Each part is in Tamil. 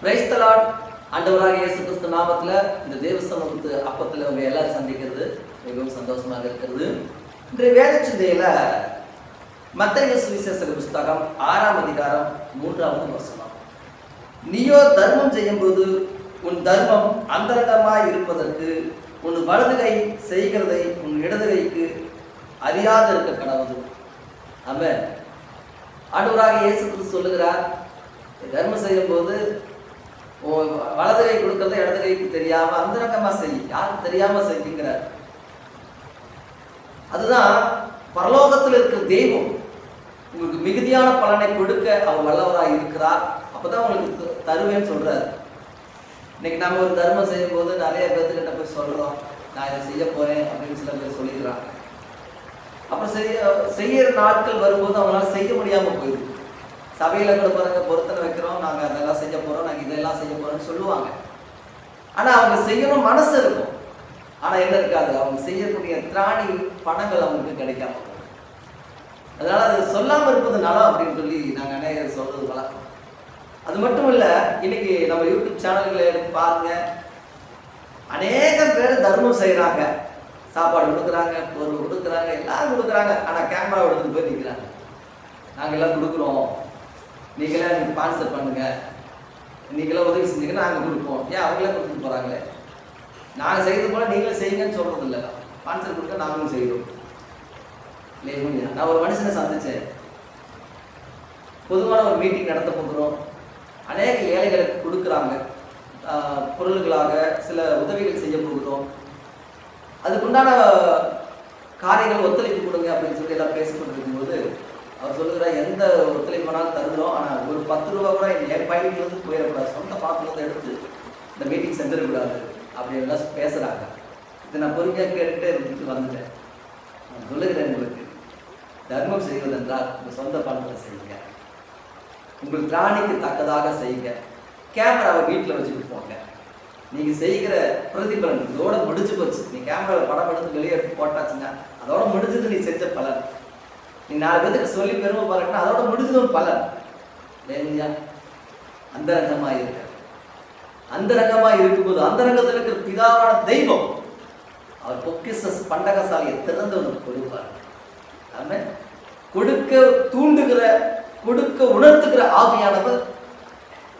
கிரைஸ்தலாட் ஆண்டவராக இயேசு கிறிஸ்து நாமத்தில் இந்த தேவ சமூகத்து அப்பத்தில் உங்க எல்லாரும் சந்திக்கிறது. மிகவும் சந்தோஷமாக இருக்கிறது. இன்றைய வேத சிந்தையில மத்திய சுவிசேஷ புஸ்தகம் ஆறாம் அதிகாரம் மூன்றாவது வசனம். நீயோ தர்மம் செய்யும்போது உன் தர்மம் அந்தரங்கமாய் இருப்பதற்கு உன் வலது கை செய்கிறதை உன் இடது கைக்கு இருக்க கடவுது ஆமென். ஆண்டவராக இயேசு கிறிஸ்து சொல்லுகிறார் தர்மம் செய்யும்போது போது வலது இடது கைக்கு தெரியாம அந்தரங்கமா செய். யாருக்கு தெரியாம செய்யுங்கிறார். அதுதான் பரலோகத்தில் இருக்கிற தெய்வம். உங்களுக்கு மிகுதியான பலனை கொடுக்க அவர் வல்லவராக இருக்கிறார். அப்பதான் உங்களுக்கு தருவேன்னு சொல்றாரு. இன்னைக்கு நம்ம ஒரு தர்மம் செய்யும் போது நிறைய பேர்த்துக்கிட்ட போய் சொல்றோம். நான் இதை செய்ய போறேன் அப்படின்னு சில பேர் சொல்லிக்கிறாங்க. அப்புறம் செய்ய செய்யற நாட்கள் வரும்போது அவங்களால செய்ய முடியாம போயிடுது. சபையில கூட பாருங்க பொருத்தனை வைக்கிறோம். நாங்க அதெல்லாம் செய்ய போறோம். நாங்க இதெல்லாம் செய்ய போறோம்னு சொல்லுவாங்க. ஆனால் அவங்க செய்யணும் மனசு இருக்கும். ஆனால் என்ன இருக்காது? அவங்க செய்யக்கூடிய திராணி பணங்கள் அவங்களுக்கு கிடைக்காம அதனால அது சொல்லாமல் இருப்பது நலம் அப்படின்னு சொல்லி நாங்கள் அண்ணன் சொல்றது வழக்கம். அது மட்டும் இல்லை இன்னைக்கு நம்ம யூடியூப் சேனல்களை எடுத்து பாருங்க. அநேக பேர் தர்மம் செய்கிறாங்க சாப்பாடு கொடுக்குறாங்க பொருள் கொடுக்குறாங்க எல்லாரும் கொடுக்குறாங்க. ஆனால் கேமரா எடுத்துட்டு போய் நிற்கிறாங்க நாங்க எல்லாம் கொடுக்குறோம். நீங்களே எனக்கு ஸ்பான்சர் பண்ணுங்க. நீங்களே உதவி செஞ்சீங்கன்னா நாங்கள் கொடுப்போம். ஏன் அவங்களே கொடுத்துட்டு போகிறாங்களே நாங்கள் செய்யறது போல நீங்களே செய்யுங்கன்னு சொல்கிறது இல்லை ஆன்சர் கொடுக்க நாங்களும் செய்கிறோம் இல்லையா நான் ஒரு மனுஷனை சந்தித்தேன் பொதுவான ஒரு மீட்டிங் நடத்த போகிறோம். அநேக ஏழைகளுக்கு கொடுக்குறாங்க. பொருள்களாக சில உதவிகள் செய்ய போகிறோம். அதுக்குண்டான காரியங்கள் ஒத்துழைப்பு கொடுங்க அப்படின்னு சொல்லி எல்லாம் பேசிக்கொண்டு இருக்கும்போது அவர் சொல்லுகிறார் எந்த ஒத்துழைப்பு வேணாலும் தருகிறோம் ஆனால் ஒரு பத்து ரூபா கூட என் பயணிலிருந்து போயிடக்கூடாது. சொந்த பாத்திரத்தை எடுத்து இந்த மீட்டிங் செஞ்சிடக்கூடாது அப்படின்லாம் பேசுகிறாங்க இதை நான் பொறுமையாக கேட்டுகிட்டே இருந்துட்டு வந்துட்டேன். நான் சொல்லுகிறேன் உங்களுக்கு. தர்மம் செய்வதென்றால் உங்கள் சொந்த பணத்தை செய்யுங்க. உங்கள் திராணிக்கு தக்கதாக செய்யுங்க. கேமராவை வீட்டில் வச்சுட்டு போங்க. நீங்கள் செய்கிற பிரதிபலன் இதோட முடிச்சு போச்சு. நீ கேமராவில் படம் எடுத்து வெளியே எடுத்து போட்டாச்சுங்க அதோட முடிஞ்சது நீ செஞ்ச பலன். நீ நாலு பேருக்கு சொல்லி பெருமை பாருங்கன்னா அதோட முடிஞ்சது ஒரு பலன். இல்லையா அந்தரங்கமா இருக்க அந்தரங்கமா இருக்கும்போது அந்தரங்கத்தில் இருக்கிற பிதாவான தெய்வம் அவர் பொக்கிச பண்டகசாலையை திறந்து உனக்கு கொடுப்பார். ஆமென். கொடுக்க தூண்டுகிற கொடுக்க உணர்த்துகிற ஆவியானவர்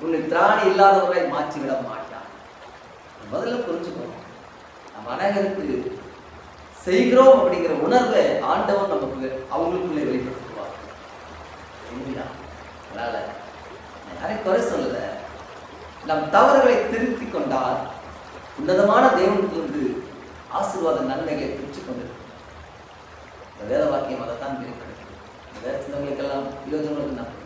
உன்னை திராணி இல்லாதவரை மாற்றிவிட மாட்டான் முதல்ல புரிஞ்சுக்கணும். நம்ம அநேகருக்கு செய்கிறோம் அப்படிங்கிற உணர்வை ஆண்டவன் நமக்கு அவங்களுக்குள்ளே வெளிப்படுத்தும் இல்லையா அதனால நான் யாரையும் குறை சொல்லல நம் தவறுகளை திருத்தி கொண்டால் உன்னதமான தேவனுக்கு ஆசீர்வாத நன்மைகளை பிரித்து கொண்டிருக்கும். இந்த வேத வாக்கியம் அதை தான் வெளிப்படுத்தும் இந்த வேத நான்